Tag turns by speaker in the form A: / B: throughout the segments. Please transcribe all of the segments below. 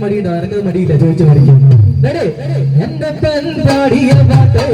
A: മടിയുണ്ടോ ആരെങ്കിലും മടിയില്ല ചോദിച്ചു മടിക്കും എന്റെ പെൺ പാടിയ പാട്ട്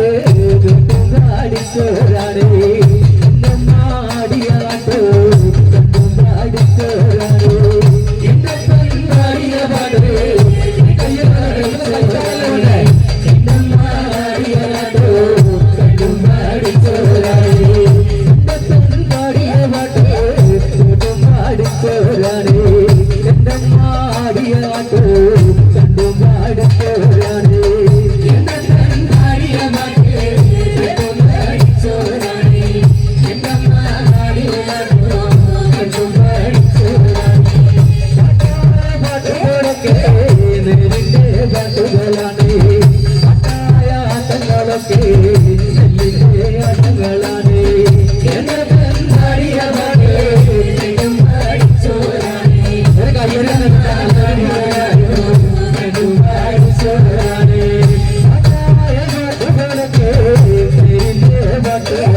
A: Yeah.